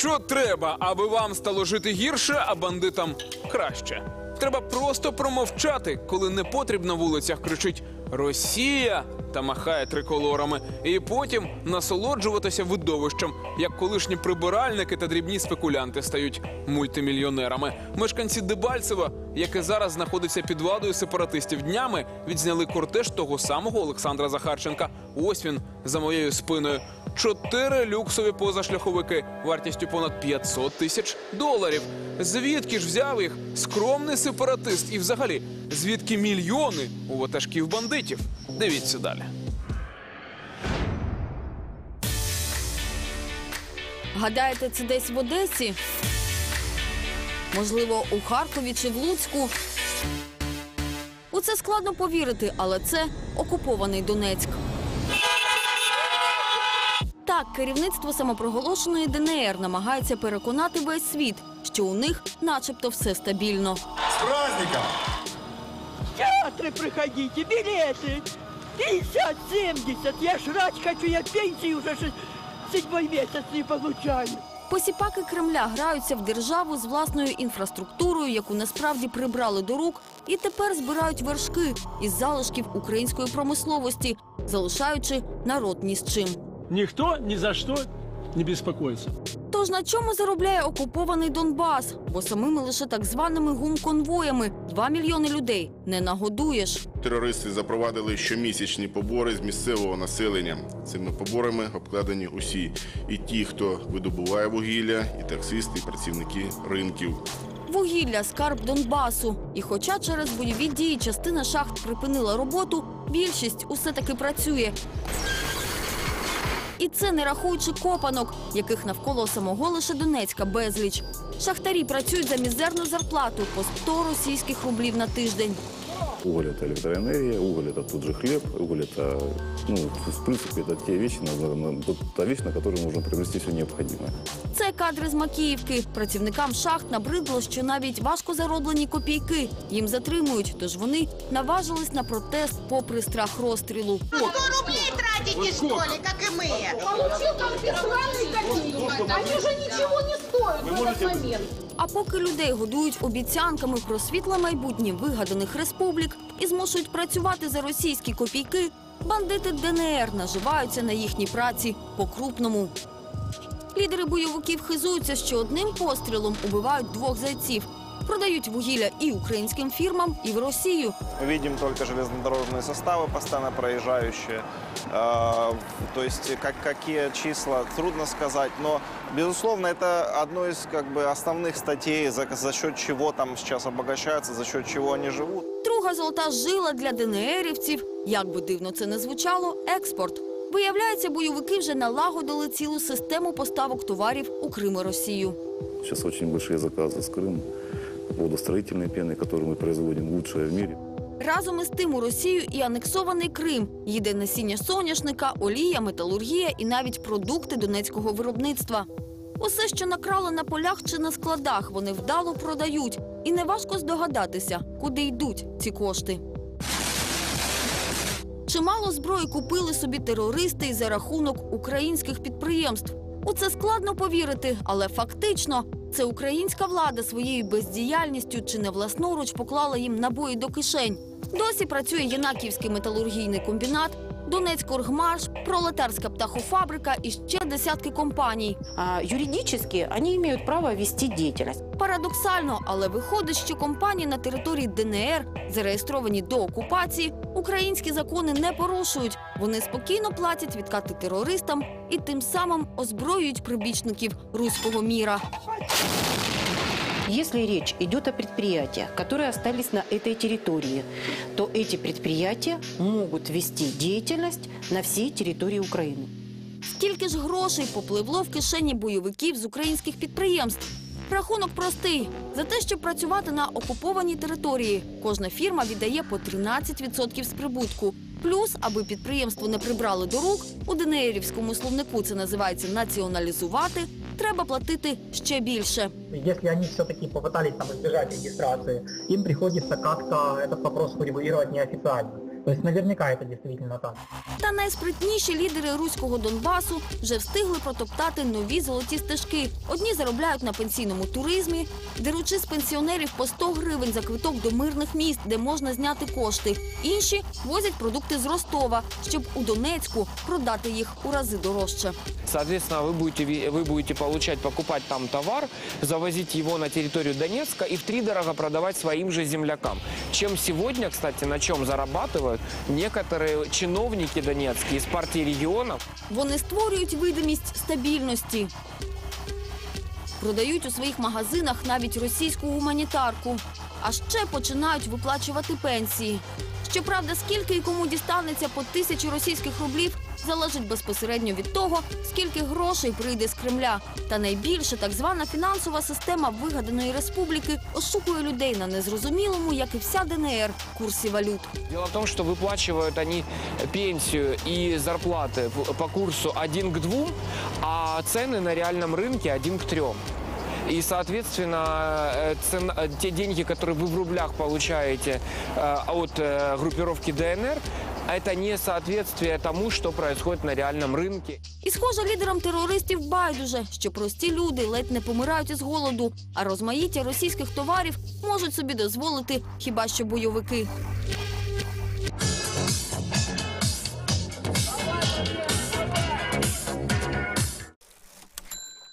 Що треба, аби вам стало жити гірше, а бандитам краще? Треба просто промовчати, коли непотріб на вулицях кричить Росія та махає триколорами, і потім насолоджуватися видовищем, як колишні прибиральники та дрібні спекулянти стають мультимільйонерами. Мешканці Дебальцева, яке зараз знаходиться під владою сепаратистів днями, відзняли кортеж того самого Олександра Захарченка. Ось він за моєю спиною. Чотири люксові позашляховики вартістю понад 500 тисяч доларів. Звідки ж взяв їх скромний сепаратист? І взагалі, звідки мільйони у ватажків бандитів? Дивіться далі. Гадаєте, це десь в Одесі? Можливо, у Харкові чи в Луцьку? У це складно повірити, але це окупований Донецьк. Так, керівництво самопроголошеної ДНР намагається переконати весь світ, що у них начебто все стабільно. С праздником! театры приходите, билеты. 50-70. Я жрать хочу, я пенсии уже шесть- седьмой месяц не получаю. Посіпаки Кремля граються в державу з власною інфраструктурою, яку насправді прибрали до рук, і тепер збирають вершки із залишків української промисловості, залишаючи народ ні з чим. Никто ни за что не беспокоится. Тож на чому заробляє окупований Донбас? Бо самими лише так званими гумконвоями 2 мільйони людей не нагодуєш. Терористи запровадили щомісячні побори з місцевого населення. Цими поборами обкладені усі і ті, хто видобуває вугілля, і таксисти, і працівники ринків. Вугілля скарб Донбасу. І хоча через бойові дії частина шахт припинила роботу, більшість усе таки працює. І це не рахуючи копанок, яких навколо самого лише Донецька безліч. Шахтарі працюють за мізерну зарплату по 100 російських рублів на тиждень. Уголь – это электроэнергия, уголь – это тут же хлеб, уголь – это, ну, в принципе, это те вещи, на- на- на- та вещь, на которую можно приобрести все необходимое. Це кадри з Макіївки. Працівникам шахт набридло, що навіть важко зароблені копійки їм затримують, тож вони наважились на протест попри страх розстрілу. 100 рублей тратите, что ли, как и мы? Получил конфискованные копейки. Они уже ничего не стоят в этот момент. А поки людей годують обіцянками про світле майбутнє вигаданих республік і змушують працювати за російські копійки, бандити ДНР наживаються на їхній праці по-крупному. Лідери бойовиків хизуються, що одним пострілом убивають двох зайців. Продають вугілля і українським фірмам, і в Росію. Мы видим только железнодорожные составы, постоянно проезжающие. Э, То есть как, какие числа, трудно сказать. Но, безусловно, это одно из как бы, основных статей, за, за счет чего там сейчас обогащаются, за счет чего они живут. Друга золота жила для ДНРівців, як би дивно це не звучало, експорт. Виявляється, бойовики вже налагодили цілу систему поставок товарів у Крим і Росію. Сейчас очень большие заказы с Крыма, водостроительной пены, которую мы производим лучшая в мире. Разом із тим у Росію і анексований Крим. Їде насіння соняшника, олія, металургія і навіть продукти донецького виробництва. Усе, що накрали на полях чи на складах, вони вдало продають. І неважко здогадатися, куди йдуть ці кошти. Чимало зброї купили собі терористи і за рахунок українських підприємств. У це складно повірити, але фактично це українська влада своєю бездіяльністю чи не власноруч поклала їм набої до кишень. Досі працює Янаківський металургійний комбінат, Донецькоргмаш, пролетарська птахофабрика і ще десятки компаній. А, юридически они имеют право вести деятельность. Парадоксально, але виходить, що компанії на території ДНР, зареєстровані до окупації, українські закони не порушують. Вони спокійно платять відкати терористам і тим самим озброюють прибічників руського міра. Если речь идет о предприятиях, которые остались на этой территории, то эти предприятия могут вести деятельность на всей территории Украины. Скільки ж грошей попливло в кишені бойовиків з українських підприємств? Рахунок простий. За те, щоб працювати на окупованій території, кожна фірма віддає по 13% з прибутку. Плюс, аби підприємство не прибрали до рук, у ДНРівському словнику це називається націоналізувати, треба платити ще більше. Если они все-таки попытались там избежать регистрации, им приходится как-то этот вопрос урегулировать неофициально. То есть наверняка это действительно так. Та найспритніші лідери руського Донбасу вже встигли протоптати нові золоті стежки. Одні заробляють на пенсійному туризмі, деручи з пенсіонерів по 100 гривень за квиток до мирних міст, де можна зняти кошти. Інші возять продукти з Ростова, щоб у Донецьку продати їх у рази дорожче. Соответственно, вы будете, ви- вы будете получать, покупать там товар, завозить его на территорию Донецка и втридорого продавать своим же землякам. Чем сегодня, кстати, на чем зарабатывают некоторые чиновники донецкие из партии регионов, Вони створюють видимість стабільності. Продають у своїх магазинах навіть російську гуманітарку. А ще починають виплачувати пенсії. Щоправда, скільки і кому дістанеться по тисячі російських рублів, залежить безпосередньо від того, скільки грошей прийде з Кремля. Та найбільше так звана фінансова система вигаданої республіки ошукує людей на незрозумілому, як і вся ДНР, курсі валют. Дело в том, что выплачивают они пенсию и зарплаты в- по курсу 1 к 2, а цены на реальном рынке 1 к 3. И, соответственно, э, цен- э, те деньги, которые вы в рублях получаете э, от э, группировки ДНР, это не соответствие тому, что происходит на реальном рынке. І, схоже, лідерам терористів байдуже, що прості люди ледь не помирають із голоду, а розмаїття російських товарів можуть собі дозволити хіба що бойовики.